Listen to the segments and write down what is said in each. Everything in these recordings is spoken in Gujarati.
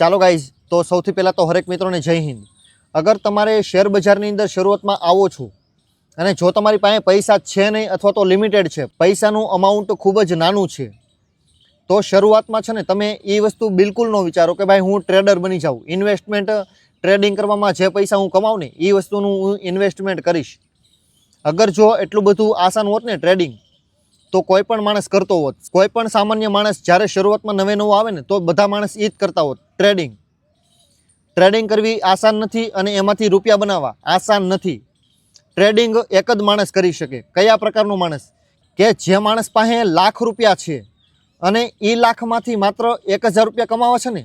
ચાલો ગાઈઝ તો સૌથી પહેલાં તો હરેક મિત્રોને જય હિન્દ. અગર તમારે શેર બજારની અંદર શરૂઆતમાં આવો છો, અને જો તમારી પાસે પૈસા છે નહીં અથવા તો લિમિટેડ છે, પૈસાનું અમાઉન્ટ ખૂબ જ નાનું છે, તો શરૂઆતમાં છે ને તમે એ વસ્તુ બિલકુલ ન વિચારો કે ભાઈ હું ટ્રેડર બની જાઉં. ઇન્વેસ્ટમેન્ટ ટ્રેડિંગ કરવામાં જે પૈસા હું કમાઉં ને, એ વસ્તુનું હું ઇન્વેસ્ટમેન્ટ કરીશ. અગર જો એટલું બધું આસાન હોત ને ટ્રેડિંગ તો કોઈ પણ માણસ કરતો હોત. કોઈ પણ સામાન્ય માણસ જ્યારે શરૂઆતમાં નવે નવું આવે ને, તો બધા માણસ એ જ કરતા હોત. ટ્રેડિંગ. ટ્રેડિંગ કરવી આસાન નથી અને એમાંથી રૂપિયા બનાવવા આસાન નથી. ટ્રેડિંગ એક જ માણસ કરી શકે. કયા પ્રકારનો માણસ? કે જે માણસ પાસે લાખ રૂપિયા છે અને એ લાખમાંથી માત્ર એક હજાર રૂપિયા કમાવા છે ને,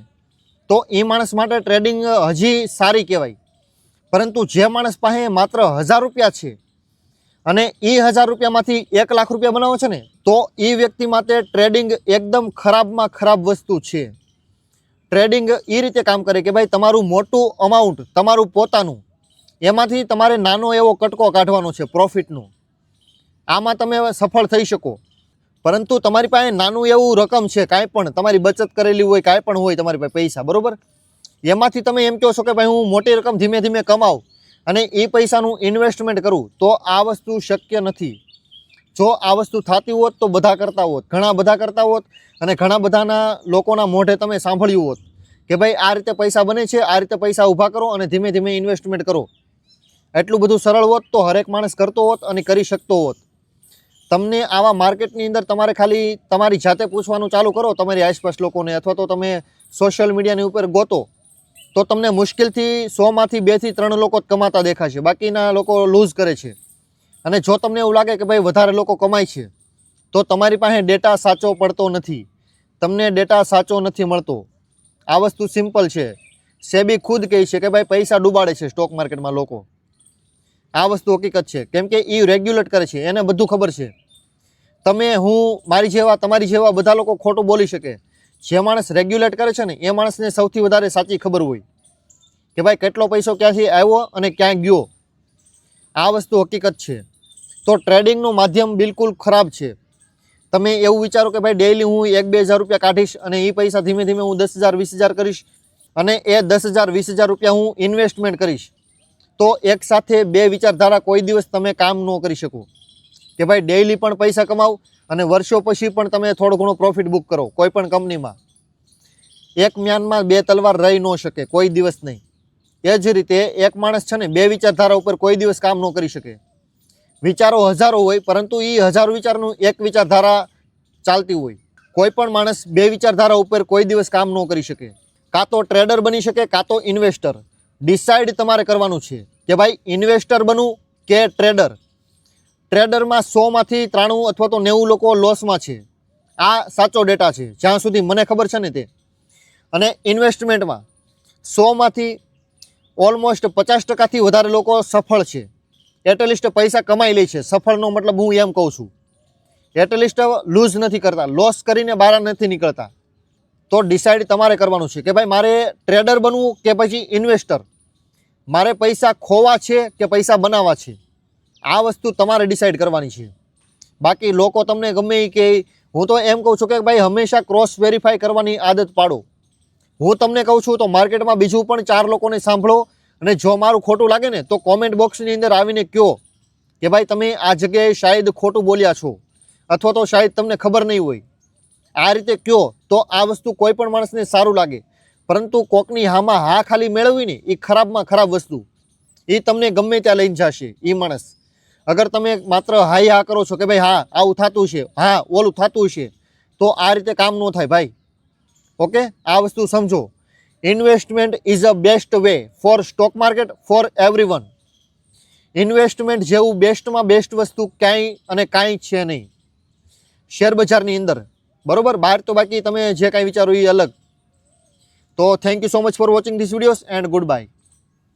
તો એ માણસ માટે ટ્રેડિંગ હજી સારી કહેવાય. પરંતુ જે માણસ પાસે માત્ર હજાર રૂપિયા છે અને એ હજાર રૂપિયામાંથી એક લાખ રૂપિયા બનાવો છે ને, તો એ વ્યક્તિ માટે ટ્રેડિંગ એકદમ ખરાબમાં ખરાબ વસ્તુ છે. ટ્રેડિંગ એ રીતે કામ કરે કે ભાઈ તમારું મોટું અમાઉન્ટ તમારું પોતાનું, એમાંથી તમારે નાનો એવો કટકો કાઢવાનો છે પ્રોફિટનો આમાં તમે સફળ થઈ શકો. પરંતુ તમારી પાસે નાનું એવું રકમ છે, કાંઈ પણ, તમારી બચત કરેલી હોય, કાંઈ પણ હોય તમારી પાસે પૈસા, બરાબર? એમાંથી તમે એમ કહો છો કે ભાઈ હું મોટી રકમ ધીમે ધીમે કમાઉં અને એ પૈસાનું ઇન્વેસ્ટમેન્ટ કરું, તો આ વસ્તુ શક્ય નથી. જો આ વસ્તુ થતી હોત તો બધા કરતા હોત, ઘણા બધા કરતા હોત અને ઘણા બધાના લોકોના મોઢે તમે સાંભળ્યું હોત કે ભાઈ આ રીતે પૈસા બને છે, આ રીતે પૈસા ઊભા કરો અને ધીમે ધીમે ઇન્વેસ્ટમેન્ટ કરો. એટલું બધું સરળ હોત તો હરેક માણસ કરતો હોત અને કરી શકતો હોત. તમને આવા માર્કેટની અંદર તમારે ખાલી તમારી જાતે પૂછવાનું ચાલુ કરો, તમારી આસપાસ લોકોને અથવા તો તમે સોશિયલ મીડિયાની ઉપર ગોતો, તો તમને મુશ્કેલથી સોમાંથી બેથી ત્રણ લોકો જ કમાતા દેખાશે, બાકીના લોકો લૂઝ કરે છે. અને જો તમને એવું લાગે કે ભાઈ વધારે લોકો કમાય છે, તો તમારી પાસે ડેટા સાચો પડતો નથી. તમને ડેટા સાચો નથી મળતો. આ વસ્તુ સિમ્પલ છે. સેબી ખુદ કહે છે કે ભાઈ પૈસા ડૂબાડે છે સ્ટોક માર્કેટમાં લોકો. આ વસ્તુ હકીકત છે. કેમ કે એ રેગ્યુલેટ કરે છે. એને બધું ખબર છે. તમે હું, મારી જેવા, તમારી જેવા બધા લોકો ખોટું બોલી શકે. જે માણસ રેગ્યુલેટ કરે છે ને, એ માણસને સૌથી વધારે સાચી ખબર હોય. કે ભાઈ કેટલો પૈસો ક્યાંથી આવ્યો અને ક્યાં ગયો. આ વસ્તુ હકીકત છે. તો ટ્રેડિંગનું માધ્યમ બિલકુલ ખરાબ છે. તમે એવું વિચારો કે ભાઈ ડેઈલી હું એક બે હજાર રૂપિયા કાઢીશ અને એ પૈસા ધીમે ધીમે હું દસ હજાર, વીસ હજાર કરીશ અને એ દસ હજાર, વીસ હજાર રૂપિયા હું ઇન્વેસ્ટમેન્ટ કરીશ. તો એક સાથે બે વિચારધારા કોઈ દિવસ તમે કામ ન કરી શકો. કે ભાઈ ડેઈલી પણ પૈસા કમાવ અને વર્ષો પછી પણ તમે થોડો ઘણો પ્રોફિટ બુક કરો કોઈ પણ કંપનીમાં. એક મ્યાનમાં બે તલવાર રહી ન શકે, કોઈ દિવસ નહીં. એ જ રીતે એક માણસ છે ને બે વિચારધારા ઉપર કોઈ દિવસ કામ ન કરી શકે. વિચારો હજારો હોય, પરંતુ એ હજારો વિચારનું એક વિચારધારા ચાલતી હોય. કોઈ પણ માણસ બે વિચારધારા ઉપર કોઈ દિવસ કામ ન કરી શકે. કાં તો ટ્રેડર બની શકે, કાં તો ઇન્વેસ્ટર. ડિસાઇડ તમારે કરવાનું છે કે ભાઈ, ઇન્વેસ્ટર બનવું કે ટ્રેડર? ટ્રેડરમાં સોમાંથી ત્રાણું અથવા તો નેવું લોકો લોસમાં છે. આ સાચો ડેટા છે, જ્યાં સુધી મને ખબર છે ને તે. અને ઇન્વેસ્ટમેન્ટમાં સોમાંથી ઓલમોસ્ટ પચાસ ટકાથી વધારે લોકો સફળ છે. એટલીસ્ટ પૈસા કમાઈ લે છે. સફળનો મતલબ હું એમ કહું છું. એટલીસ્ટ લૂઝ નથી કરતા. લોસ કરીને બહાર નથી નીકળતા. તો ડિસાઇડ તમારે કરવાનું છે કે ભાઈ મારે ટ્રેડર બનવું કે પછી ઇન્વેસ્ટર મારે પૈસા ખોવા છે કે પૈસા બનાવવા છે? આ વસ્તુ તમારે ડિસાઇડ કરવાની છે. બાકી લોકો તમને ગમે કે, હું તો એમ કહું છું કે ભાઈ હંમેશા ક્રોસ વેરીફાઈ કરવાની આદત પાડો. હું તમને કહું છું તો માર્કેટમાં બીજું પણ ચાર લોકોને સાંભળો. અને જો મારું ખોટું લાગે ને, તો કોમેન્ટ બોક્સની અંદર આવીને કહો કે ભાઈ તમે આ જગ્યાએ શાયદ ખોટું બોલ્યા છો, અથવા તો શાયદ તમને ખબર નહીં હોય. આ રીતે કહો તો આ વસ્તુ કોઈ પણ માણસને સારું લાગે. પરંતુ કોકની હામાં હા ખાલી મેળવવી ને એ ખરાબમાં ખરાબ વસ્તુ, એ તમને ગમે ત્યાં લઈને જશે, એ માણસ. અગર તમે માત્ર હાઈ હા કરો છો કે ભાઈ હા, આવું થતું છે, હા, ઓલું થતું છે, તો આ રીતે કામ ન થાય ભાઈ. ઓકે? આ વસ્તુ સમજો. Investment is a best way for stock market for every one investment જેવું બેસ્ટમાં બેસ્ટ વસ્તુ ક્યાંય અને કાંઈ છે નહીં. શેર બજારની અંદર. બરોબર? બહાર તો બાકી તમે જે કાંઈ વિચારો એ અલગ. તો thank you so much for watching this videos and goodbye